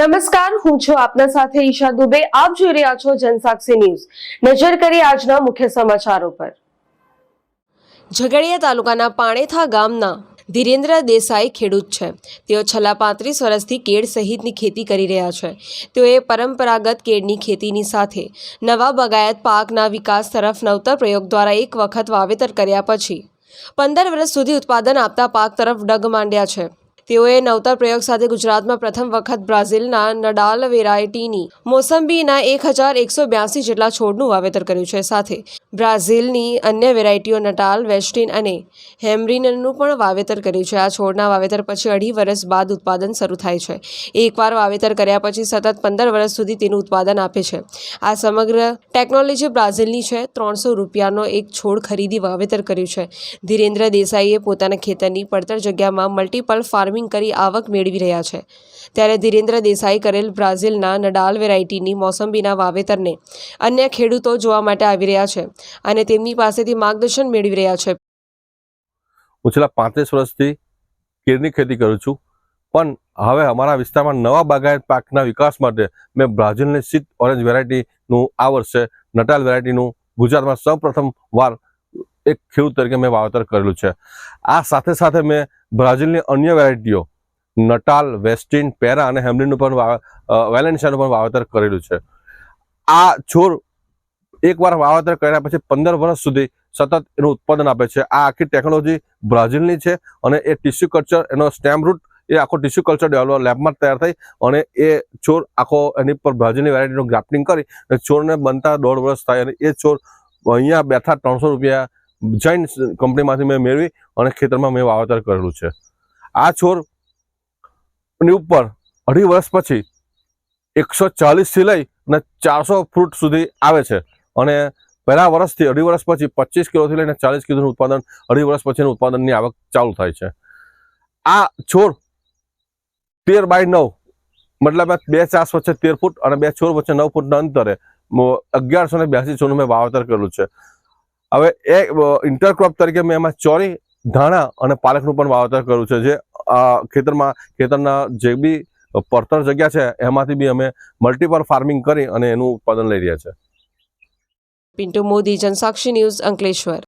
નમસ્કાર, હું છું આપના સાથે ઈશા દુબે. આપ જોઈ રહ્યા છો જનસાક્ષી ન્યૂઝ. નજર કરી આજના મુખ્ય સમાચારો પર. ઝઘડિયા તાલુકાના પાણેથા ગામના ધીરેન્દ્ર દેસાઈ ખેડૂત છે. તેઓ છેલ્લા પાંત્રીસ વર્ષથી કેળ સહિતની ખેતી કરી રહ્યા છે. તેઓએ પરંપરાગત કેળની ખેતીની સાથે નવા બગાયત પાકના વિકાસ તરફ નવતર પ્રયોગ દ્વારા એક વખત વાવેતર કર્યા પછી પંદર વર્ષ સુધી ઉત્પાદન આપતા પાક તરફ ડગ માંડ્યા છે. તેઓએ નવતર પ્રયોગ સાથે ગુજરાતમાં પ્રથમ વખત બ્રાઝિલના નડાલ વેરાયટીની મોસંબીના એક હજાર એકસો બ્યાસી જેટલા છોડનું વાવેતર કર્યું છે. સાથે બ્રાઝિલની અન્ય વેરાયટીઓ નટાલ વેસ્ટિન અને હેમરીનનું પણ વાવેતર કર્યું છે. આ છોડના વાવેતર પછી અઢી વર્ષ બાદ ઉત્પાદન શરૂ થાય છે. એકવાર વાવેતર કર્યા પછી સતત પંદર વર્ષ સુધી તેનું ઉત્પાદન આપે છે. આ સમગ્ર ટેકનોલોજી બ્રાઝિલની છે. ત્રણસો રૂપિયાનો એક છોડ ખરીદી વાવેતર કર્યું છે. ધીરેન્દ્ર દેસાઈએ પોતાના ખેતરની પડતર જગ્યામાં મલ્ટિપલ ફાર્મિંગ કરી આવક મેળવી રહ્યા છે. ત્યારે ધીરેન્દ્ર દેસાઈ કરેલ બ્રાઝિલના નડાલ વેરાયટીની મોસંબીના વાવેતરને અન્ય ખેડૂતો જોવા માટે આવી રહ્યા છે અને તેમની પાસેથી માર્ગદર્શન મેળવી રહ્યા છે. હું છેલ્લા પાંત્રીસ વર્ષથી કેળની ખેતી કરું છું, પણ હવે અમારા વિસ્તારમાં નવા બાગાયત પાકના વિકાસ માટે મેં બ્રાઝિલની સીટ ઓરેન્જ વેરાયટીનું આ વર્ષે નટાલ વેરાયટીનું ગુજરાતમાં સૌપ્રથમ વાર એક ખેડૂત તરીકે મેં વાવેતર કરેલું છે. આ સાથે સાથે મેં બ્રાઝિલની અન્ય વેરાયટીઓ, નટાલ વેસ્ટિન પેરા અને હેમલિનનું પણ વેલેન્સિયાનું પણ વાવેતર કરેલું છે. આ છોડ એકવાર વાવેતર કર્યા પછી પંદર વર્ષ સુધી સતત એનું ઉત્પાદન આપે છે. આ આખી ટેકનોલોજી બ્રાઝિલની છે અને એ ટિશ્યુ કલ્ચર, એનો સ્ટેમ રૂટ એ આખો ટિશ્યુ કલ્ચર ડેવલપ લેબમાં તૈયાર થઈ અને એ છોડ આખો એની પર બ્રાઝિલની વેરાયટીનું ગ્રાફ્ટિંગ કરી છોડને બનતા દોઢ વર્ષ થાય અને એ છોડ અહીંયા બેઠા ત્રણસો રૂપિયા જૈન કંપનીમાંથી મેં મેળવી અને ખેતરમાં મેં વાવેતર કરેલું છે. આ છોડની ઉપર અઢી વર્ષ પછી એકસો ચાલીસથી લઈ અને ચારસો ફ્રૂટ સુધી આવે છે. અને પહેલા વર્ષથી અઢી વર્ષ પછી પચીસ કિલોથી લઈને ચાલીસ કિલોનું ઉત્પાદન, અઢી વર્ષ પછીનું ઉત્પાદનની આવક ચાલુ થાય છે. આ છોડ તેર બાય નવ, મતલબ બે ચાસ વચ્ચે તેર ફૂટ અને બે છોડ વચ્ચે નવ ફૂટના અંતરે અગિયારસો ને બ્યાસી છોડનું મેં વાવેતર કરેલું છે. હવે એ ઇન્ટરક્રોપ તરીકે મેં એમાં ચોરી, ધાણા અને પાલકનું પણ વાવેતર કર્યું છે. જે ખેતરમાં, ખેતરના જે બી પડતર જગ્યા છે, એમાંથી બી અમે મલ્ટીપલ ફાર્મિંગ કરી અને એનું ઉત્પાદન લઈ રહ્યા છે. પિન્ટુ મોદી, જનસાક્ષી ન્યૂઝ અંકલેશ્વર.